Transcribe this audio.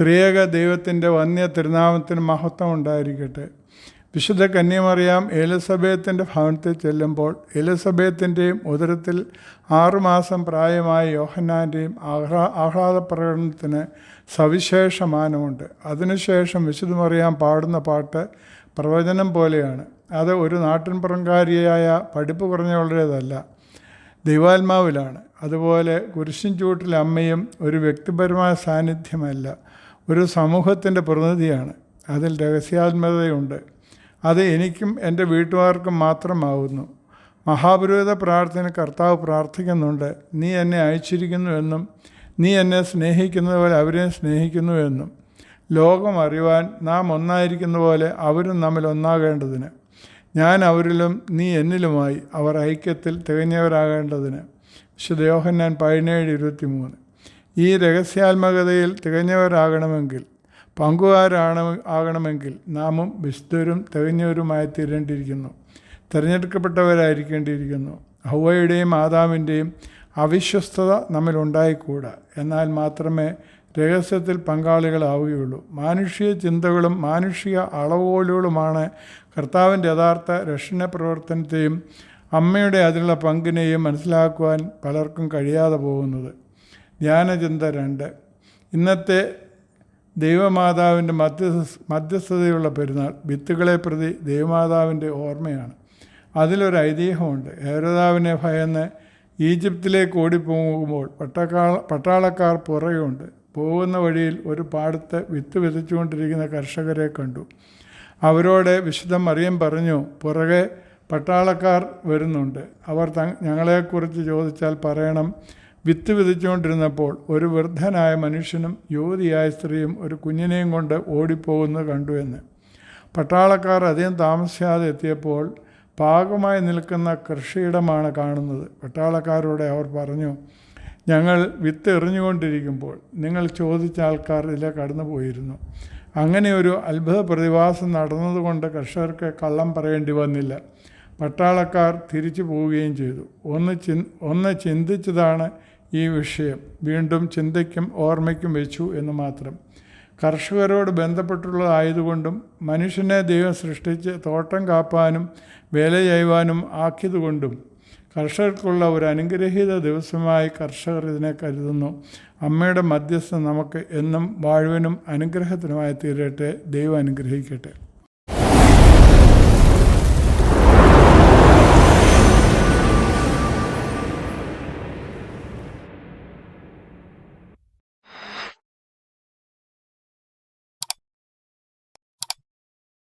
ത്രിയേക ദൈവത്തിന്റെ വന്യ തിരുനാമത്തിന് മഹത്വം ഉണ്ടായിരിക്കട്ടെ. വിശുദ്ധ കന്യമറിയാം എലിസബേത്തിന്റെ ഭവനത്തിൽ ചെല്ലുമ്പോൾ എലിസബേത്തിന്റെയും ഉദരത്തിൽ ആറുമാസം പ്രായമായ യോഹന്നാന്റെയും ആഹ്ലാ ആഹ്ലാദ പ്രകടനത്തിന് സവിശേഷ മാനമുണ്ട് അതിനുശേഷം വിശുദ്ധമറിയാം പാടുന്ന പാട്ട് പ്രവചനം പോലെയാണ്. അത് ഒരു നാട്ടിൻപുറംകാരിയായ പഠിപ്പ് കുറഞ്ഞവളുടേതല്ല. ദൈവാത്മാവിലാണ്. അതുപോലെ കുരിശിൻ ചൂട്ടിലെ അമ്മയും ഒരു വ്യക്തിപരമായ സാന്നിധ്യമല്ല ഒരു സമൂഹത്തിന്റെ പ്രതിനിധിയാണ്. അതിൽ രഹസ്യാത്മകതയുണ്ട്. അത് എനിക്കും എന്റെ വീട്ടുകാർക്കും മാത്രമാവുന്നു. മഹാപുരോഹിത പ്രാർത്ഥന കർത്താവ് പ്രാർത്ഥിക്കുന്നുണ്ട്. നീ എന്നെ അയച്ചിരിക്കുന്നു എന്നും നീ എന്നെ സ്നേഹിക്കുന്നത് പോലെ അവരെ സ്നേഹിക്കുന്നു എന്നും. ലോകം അറിയുവാൻ നാം ഒന്നായിരിക്കുന്ന പോലെ അവരും നമ്മിൽ ഒന്നാകേണ്ടതിന്. ഞാൻ അവരിലും നീ എന്നിലുമായി അവർ ഐക്യത്തിൽ തികഞ്ഞവരാകേണ്ടതിന്. വിശുദ്ധ യോഹന്നാൻ പതിനേഴ് ഇരുപത്തി മൂന്ന് ഈ രഹസ്യാത്മകതയിൽ തികഞ്ഞവരാകണമെങ്കിൽ പങ്കുകാരാണ് ആകണമെങ്കിൽ നാമും വിശുദ്ധരും തികഞ്ഞവരുമായി തീരേണ്ടിയിരിക്കുന്നു തിരഞ്ഞെടുക്കപ്പെട്ടവരായിരിക്കേണ്ടിയിരിക്കുന്നു. ഹൗവയുടെയും ആദാമിന്റെയും അവിശ്വസ്തത നമ്മിലുണ്ടായിക്കൂടാ എന്നാൽ മാത്രമേ രഹസ്യത്തിൽ പങ്കാളികളാവുകയുള്ളൂ. മാനുഷിക ചിന്തകളും മാനുഷിക അളവുകോലുകളുമാണ് കർത്താവിന്റെ യഥാർത്ഥ രക്ഷണ പ്രവർത്തനത്തെയും അമ്മയുടെ അതിലുള്ള പങ്കിനെയും മനസ്സിലാക്കുവാൻ പലർക്കും കഴിയാതെ പോകുന്നത്. ധ്യാനചിന്ത രണ്ട്. ഇന്നത്തെ ദൈവമാതാവിന്റെ മധ്യസ്ഥ മധ്യസ്ഥതയുള്ള പെരുന്നാൾ വിത്തുകളെ പ്രതി ദൈവമാതാവിന്റെ ഓർമ്മയാണ്. അതിലൊരു ഐതിഹ്യമുണ്ട്. ഹേരോദാവിനെ ഭയന്ന് ഈജിപ്തിലേക്ക് ഓടിപ്പോകുമ്പോൾ പട്ടക്കാ പട്ടാളക്കാർ പുറകെയുണ്ട്. പോകുന്ന വഴിയിൽ ഒരു പാടത്ത് വിത്ത് വിതച്ചുകൊണ്ടിരിക്കുന്ന കർഷകരെ കണ്ടു. അവരോട് വിശുദ്ധ മറിയം പറഞ്ഞു പുറകെ പട്ടാളക്കാർ വരുന്നുണ്ട്. അവർ ത ഞങ്ങളെക്കുറിച്ച് ചോദിച്ചാൽ പറയണം. വിത്ത് വിതച്ചുകൊണ്ടിരുന്നപ്പോൾ ഒരു വൃദ്ധനായ മനുഷ്യനും യുവതിയായ സ്ത്രീയും ഒരു കുഞ്ഞിനെയും കൊണ്ട് ഓടിപ്പോകുന്നത് കണ്ടു എന്ന്. പട്ടാളക്കാർ അധികം താമസിയാതെ എത്തിയപ്പോൾ പാകമായി നിൽക്കുന്ന കൃഷിയിടമാണ് കാണുന്നത്. പട്ടാളക്കാരോടെ അവർ പറഞ്ഞു ഞങ്ങൾ വിത്ത് എറിഞ്ഞുകൊണ്ടിരിക്കുമ്പോൾ നിങ്ങൾ ചോദിച്ച ആൾക്കാർ ഇതിലെ കടന്നു പോയിരുന്നു. അങ്ങനെ ഒരു അത്ഭുത പ്രതിഭാസം നടന്നതുകൊണ്ട് കർഷകർക്ക് കള്ളം പറയേണ്ടി വന്നില്ല. പട്ടാളക്കാർ തിരിച്ചു പോവുകയും ചെയ്തു. ഒന്ന് ചി ഒന്ന് ചിന്തിച്ചതാണ് ഈ വിഷയം. വീണ്ടും ചിന്തയ്ക്കും ഓർമ്മയ്ക്കും വെച്ചു എന്ന് മാത്രം. കർഷകരോട് ബന്ധപ്പെട്ടുള്ളതായതുകൊണ്ടും മനുഷ്യനെ ദൈവം സൃഷ്ടിച്ച് തോട്ടം കാപ്പാനും വേല ചെയ്യുവാനും ആക്കിയതുകൊണ്ടും കർഷകർക്കുള്ള ഒരു അനുഗ്രഹീത ദിവസമായി കർഷകർ ഇതിനെ കരുതുന്നു. അമ്മയുടെ മധ്യസ്ഥം നമുക്ക് എന്നും വാഴുവിനും അനുഗ്രഹത്തിനുമായി തീരട്ടെ. ദൈവം അനുഗ്രഹിക്കട്ടെ.